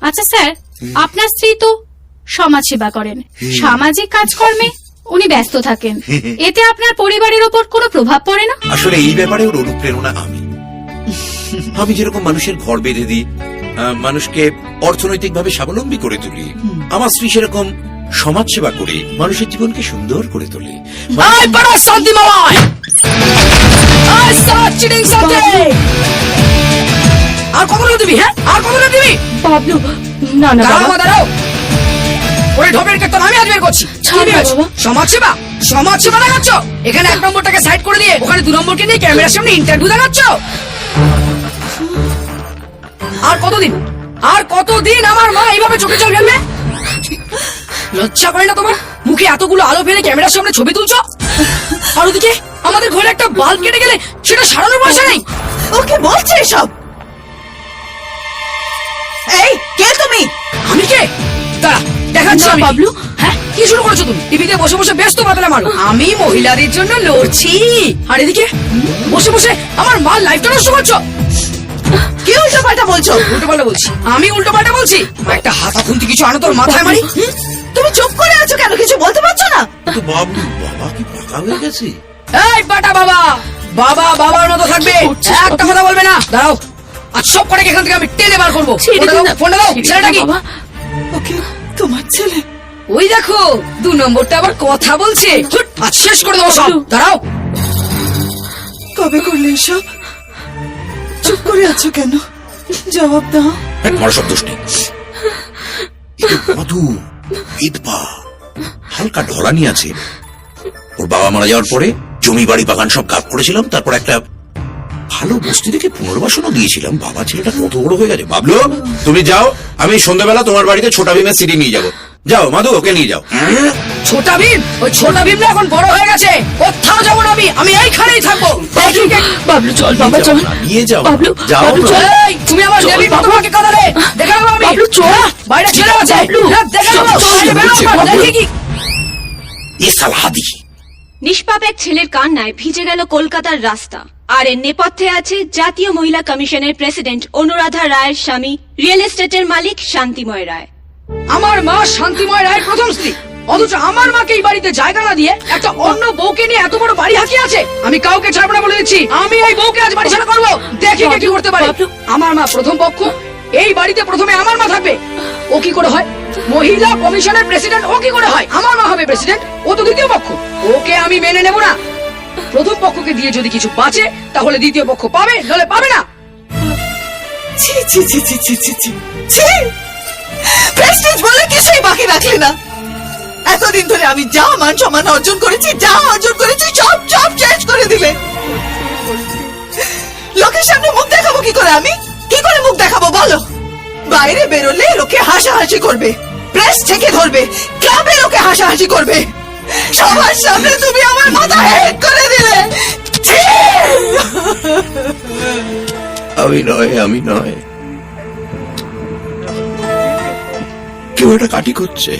আচ্ছা স্যার আপনার স্ত্রী তো সমাজ সেবা করেন। সামাজিক কাজকর্মে উনি ব্যস্ত থাকেন। এতে আপনার পরিবারের ওপর কোনো প্রভাব পড়ে না? আসলে এই ব্যাপারে ওর অনুপ্রেরণা আমি। আমি যেরকম মানুষের ঘর বেঁধে দিই মানুষকে অর্থনৈতিকভাবে স্বাবলম্বী করে তুলি আমার স্ত্রী সেরকম সমাজ সেবা করে মানুষের জীবনকে সুন্দর করে তোলে। শান্তি আর কতগুলো দিবি হ্যাঁ? আর বাবলু না না দাঁড়াও দাঁড়াও। ওরে ঢোপের কেতন আমি আজ বের করছি। কি ছাড় না, ভেবেছো? বাবা। সমাজ সেবা? সমাজ সেবা দেখাচ্ছ? এখানে এক নম্বরটাকে সাইড করে দিয়ে ওখানে দু নম্বরকে নিয়ে ক্যামেরার সামনে ইন্টারভিউ দেখাচ্ছ? আর কতদিন? আর কতদিন আমার মা এইভাবে চোখে জল ফেলবে? লজ্জা করে না তোমার? মুখে এতগুলো আলো ফেলে ক্যামেরার সামনে ছবি তুলছো? আর ওদিকে আমাদের ঘরে একটা বাল্ব কেটে গেলে সেটা সারানোর পয়সা নেই। ওকে বলছে এসব। এই কে তুমি? আমি কে? দাঁড়া দেখাচ্ছি আমি। বাবলু। হ্যাঁ কি শুরু করেছ তুমি? টিভিতে বসে বসে ব্যস্ত বাতলা মারো। আমি মহিলাদের জন্য লড়ছি। আর এদিকে বসে বসে আমার মার লাইফটা নষ্ট করছ। কি উল্টো পাল্টা বলছো? উল্টো পাল্টা বলছি। আমি উল্টো পাল্টা বলছি? একটা হাতা খুন্তি কিছু আনো তোর মাথায় মারি? তুমি চুপ করে আছো কেন? কিছু বলতে পারছ না? তো বাবু বাবা কি পাকা হয়ে গেছে? এই বাটা বাবা। বাবা বাবার মতো থাকবে। একটা কথা বলবে না। দাঁড়াও। আজ সব কটাকে এখান থেকে আমি টেনে বার করব। ফোনটা দাও ছেলেটা কি? ওকে তোমার ছেলে। ওই দেখো দু নম্বরটা আবার কথা বলছে। আজ শেষ করে দেবো সব। দাঁড়াও। কবে করলে এসব? চুপ করে আছো কেন? জবাব দাও। তোমার সব দোষ নেই। মধু ইদপা হালকা ঢলানি আছে। ওর বাবা মারা যাওয়ার পরে জমি বাড়ি বাগান সব গাপ করেছিলাম তারপর একটা ভালো বস্তি থেকে পুনর্বাসনও দিয়েছিলাম। বাবা ছেলেটা কত বড় হয়ে গেছে। বাবলু তুমি যাও আমি সন্ধ্যাবেলা তোমার বাড়িতে ছোটা ভীমের সিডি নিয়ে যাব। যাও মাধু ওকে নিয়ে যাও। ছোটা ভীম? ওই ছোটা ভীম এখন বড় হয়ে গেছে। কোথাও যাব না আমি আমি এইখানেই থাকব। বাবলু চল বাবা চল। নিয়ে যাও। বাবলু যাও বাবলু চল। তুমি আমার দেবী বাবা। তোমাকে কাঁদালে দেখে নেব আমি। বাবলু, চল। হ্যাঁ, বাইরে ছেলে আছে। বাবলু, হ্যাঁ, দেখে নেব। দেখি কি। এ সালহাদি নিষ্পাপ এক ছেলের কান্নায় ভিজে গেল কলকাতার রাস্তা। আর এর নেপথ্যে আছে জাতীয় মহিলা কমিশনের প্রেসিডেন্ট অনুরাধা রায়ের স্বামী রিয়েল এস্টেটের মালিক শান্তিময় রায়। আমার মা শান্তিময় রায়ের প্রথম স্ত্রী। অথচ আমার মাকে এই বাড়িতে জায়গা না দিয়ে একটা অন্য বউকে নিয়ে এত বড় বাড়ি হাঁকিয়ে আছে। আমি কাউকে ছাড়বো না বলে দিচ্ছি। আমি এই বউকে আজ বাড়ি ছাড়া করব। দেখি কি করতে পারে। আমার মা প্রথম পক্ষ এই বাড়িতে প্রথমে আমার মা থাকবে। ও কি করে হয়? মহিলা কমিশনের প্রেসিডেন্ট ও কি করে হয়? আমার মা হবে প্রেসিডেন্ট ও তো দ্বিতীয় পক্ষ। ওকে আমি মেনে নেব না। প্রথম পক্ষকে দিয়ে যদি কিছু বাঁচে, তাহলে দ্বিতীয় পক্ষ পাবে নলে পাবে না। ছি ছি ছি ছি ছি ছি ছি ছি। বলে কিছুই বাকি রাখলে না। এতদিন ধরে আমি যা মান সম্মান অর্জন করেছি, যা অর্জন করেছি, সব সব শেষ করে দিলে লোকের সামনে মুখ দেখাবো কি করে আমি? কি করে মুখ দেখাবো বলো? বাইরে বেরোলে লোকে হাসাহাসি করবে। প্রেস থেকে ধরবে। ক্লাবে লোকে হাসাহাসি করবে। সবার সামনে তুমি আমার মাথা হেট করে দিলে। আমি নয় আমি নয়। কেউ এটা কাটি করছে